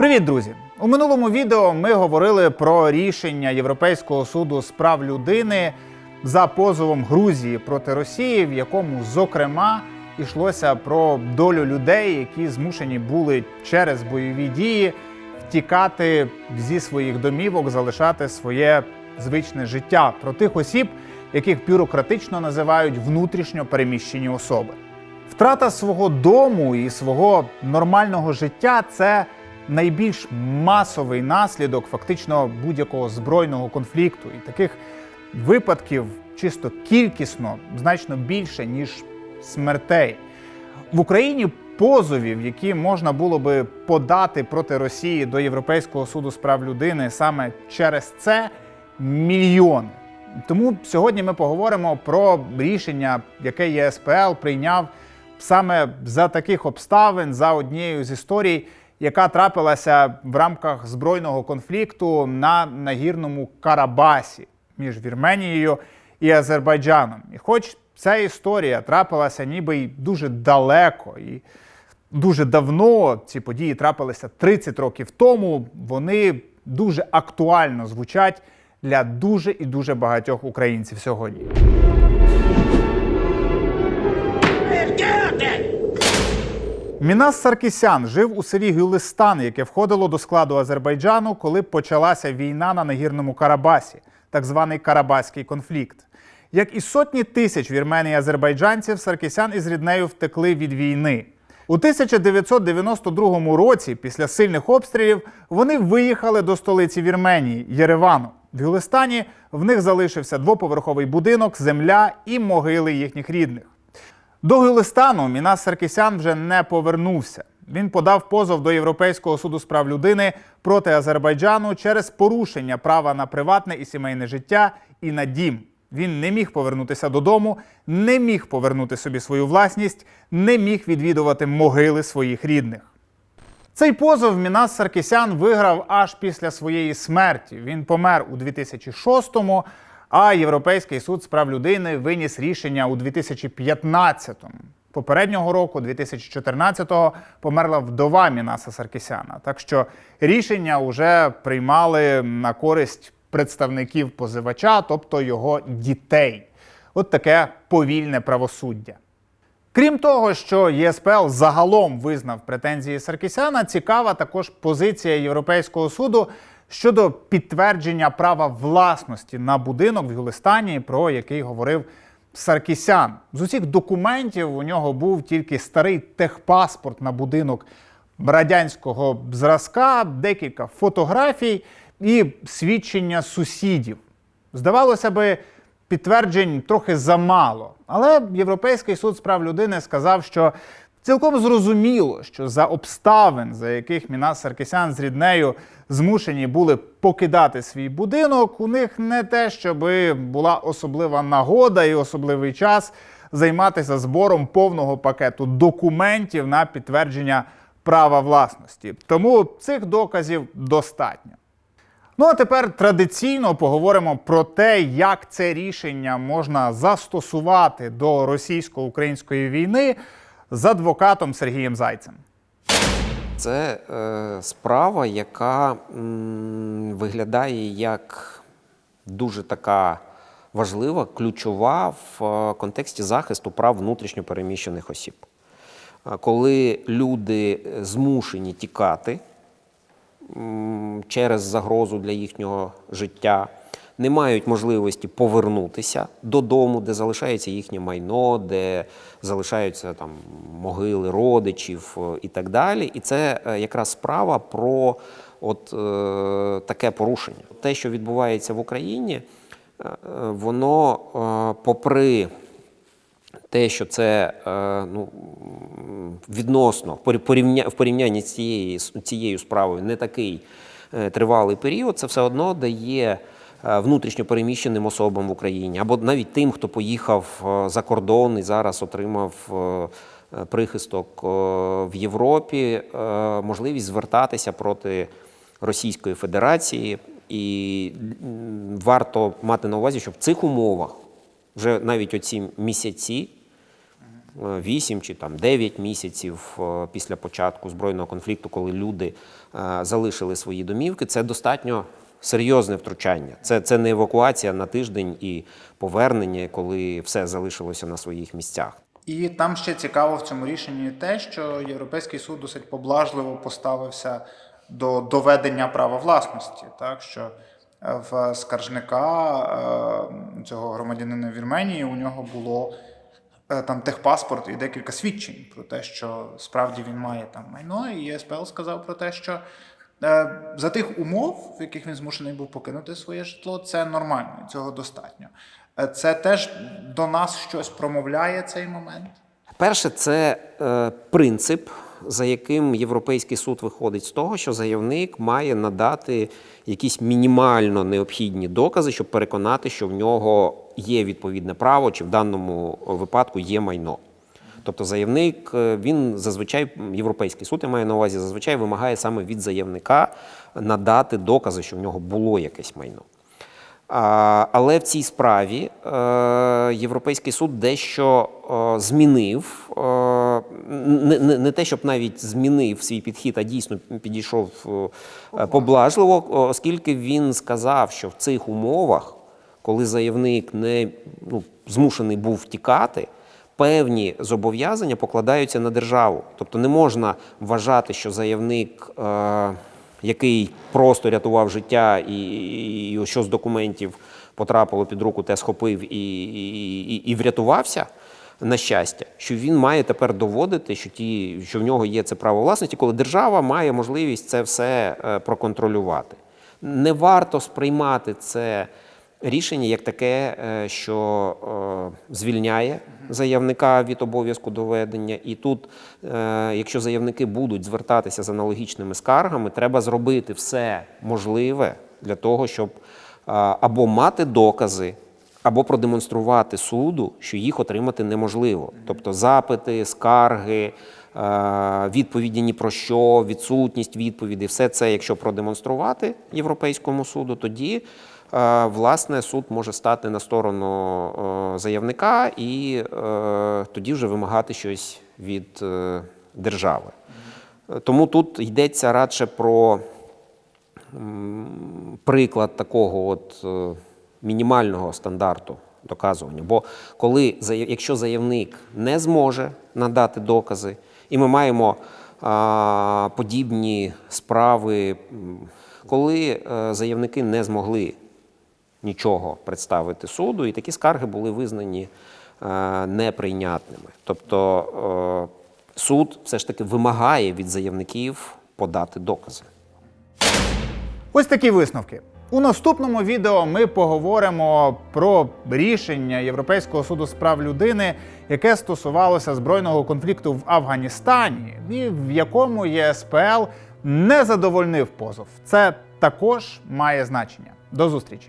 Привіт, друзі! У минулому відео ми говорили про рішення Європейського суду з прав людини за позовом Грузії проти Росії, в якому, зокрема, йшлося про долю людей, які змушені були через бойові дії втікати зі своїх домівок, залишати своє звичне життя, про тих осіб, яких бюрократично називають внутрішньо переміщені особи. Втрата свого дому і свого нормального життя це найбільш масовий наслідок фактично будь-якого збройного конфлікту. І таких випадків чисто кількісно значно більше, ніж смертей. В Україні позовів, які можна було би подати проти Росії до Європейського суду з прав людини саме через це мільйони. Тому сьогодні ми поговоримо про рішення, яке ЄСПЛ прийняв саме за таких обставин, за однією з історій, яка трапилася в рамках збройного конфлікту на нагірному Карабасі між Вірменією і Азербайджаном. І хоч ця історія трапилася ніби й дуже далеко і дуже давно, ці події трапилися 30 років тому, вони дуже актуально звучать для дуже і дуже багатьох українців сьогодні. Мінас Саркісян жив у селі Гюлистан, яке входило до складу Азербайджану, коли почалася війна на нагірному Карабасі, так званий Карабаський конфлікт. Як і сотні тисяч вірмен і азербайджанців, Саркісян із ріднею втекли від війни. У 1992 році, після сильних обстрілів, вони виїхали до столиці Вірменії Єревану. В Гюлистані в них залишився двоповерховий будинок, земля і могили їхніх рідних. До Гюлистану Мінас Саркісян вже не повернувся. Він подав позов до Європейського суду з прав людини проти Азербайджану через порушення права на приватне і сімейне життя і на дім. Він не міг повернутися додому, не міг повернути собі свою власність, не міг відвідувати могили своїх рідних. Цей позов Мінас Саркісян виграв аж після своєї смерті. Він помер у 2006-му, а Європейський суд з прав людини виніс рішення у 2015-му. Попереднього року, 2014-го, померла вдова Мінаса Саркісяна. Так що рішення вже приймали на користь представників позивача, тобто його дітей. От таке повільне правосуддя. Крім того, що ЄСПЛ загалом визнав претензії Саркісяна, цікава також позиція Європейського суду щодо підтвердження права власності на будинок в Гюлистані, про який говорив Саркісян. З усіх документів у нього був тільки старий техпаспорт на будинок радянського зразка, декілька фотографій і свідчення сусідів. Здавалося би, підтверджень трохи замало. Але Європейський суд з прав людини сказав, що цілком зрозуміло, що за обставин, за яких Мінас Саркісян з ріднею змушені були покидати свій будинок, у них не те, щоб була особлива нагода і особливий час займатися збором повного пакету документів на підтвердження права власності. Тому цих доказів достатньо. Ну а тепер традиційно поговоримо про те, як це рішення можна застосувати до російсько-української війни з адвокатом Сергієм Зайцем. Це е, справа, яка м, виглядає як дуже така важлива, ключова в е, контексті захисту прав внутрішньо переміщених осіб. Е, Коли люди змушені тікати м, через загрозу для їхнього життя, не мають можливості повернутися додому, де залишається їхнє майно, де залишаються там могили родичів е, і так далі. І це е, якраз справа про от е, таке порушення. Те, що відбувається в Україні, е, воно, е, попри те, що це е, ну, відносно в порівнянні з цією, цією справою не такий тривалий період, це все одно дає е, внутрішньо переміщеним особам в Україні, або навіть тим, хто поїхав е, за кордон і зараз отримав е, прихисток в Європі, можливість звертатися проти Російської Федерації. І варто мати на увазі, що в цих умовах вже навіть оці місяці 8 чи там 9 місяців після початку збройного конфлікту, коли люди залишили свої домівки, це достатньо серйозне втручання. Це, це не евакуація на тиждень і повернення, коли все залишилося на своїх місцях. І там ще цікаво в цьому рішенні те, що Європейський суд досить поблажливо поставився до доведення права власності, так що е, в скаржника е, цього громадянина Вірменії у нього було е, там техпаспорт і декілька свідчень про те, що справді він має там майно, і ЄСПЛ сказав про те, що за тих умов, в яких він змушений був покинути своє житло, це нормально, цього достатньо. Е, Це теж до нас щось промовляє цей момент. Перше, це е, принцип, за яким Європейський суд виходить з того, що заявник має надати якісь мінімально необхідні докази, щоб переконати, що в нього є відповідне право, чи в даному випадку є майно. Тобто заявник, е, він зазвичай, Європейський суд, я маю на увазі, зазвичай вимагає саме від заявника надати докази, що в нього було якесь майно. Але в цій справі е, Європейський суд дещо е, змінив, не, те, щоб навіть змінив свій підхід, а дійсно підійшов поблажливо, оскільки він сказав, що в цих умовах, коли заявник не ну, змушений був втікати, певні зобов'язання покладаються на державу. Тобто не можна вважати, що заявник. Е, який просто рятував життя, і, і, і що з документів потрапило під руку, те схопив і, і, і, врятувався. На щастя, що він має тепер доводити, що ті, що в нього є це право власності, коли держава має можливість це все е, проконтролювати. Не варто сприймати це рішення як таке, е, що е, звільняє заявника від обов'язку доведення. І тут, е, якщо заявники будуть звертатися з аналогічними скаргами, треба зробити все можливе для того, щоб або мати докази, або продемонструвати суду, що їх отримати неможливо. Тобто запити, скарги, відповіді ні про що, відсутність відповіді, все це, якщо продемонструвати Європейському суду, тоді власне суд може стати на сторону е, заявника і е, тоді вже вимагати щось від е, держави. Тому тут йдеться радше про приклад такого от е, мінімального стандарту доказування. Бо коли якщо заявник не зможе надати докази, і ми маємо подібні справи, коли е, заявники не змогли нічого представити суду, і такі скарги були визнані е, неприйнятними. Тобто е, суд все ж таки вимагає від заявників подати докази. Ось такі висновки. У наступному відео ми поговоримо про рішення Європейського суду з прав людини, яке стосувалося збройного конфлікту в Афганістані, і в якому ЄСПЛ не задовольнив позов. Це також має значення. До зустрічі.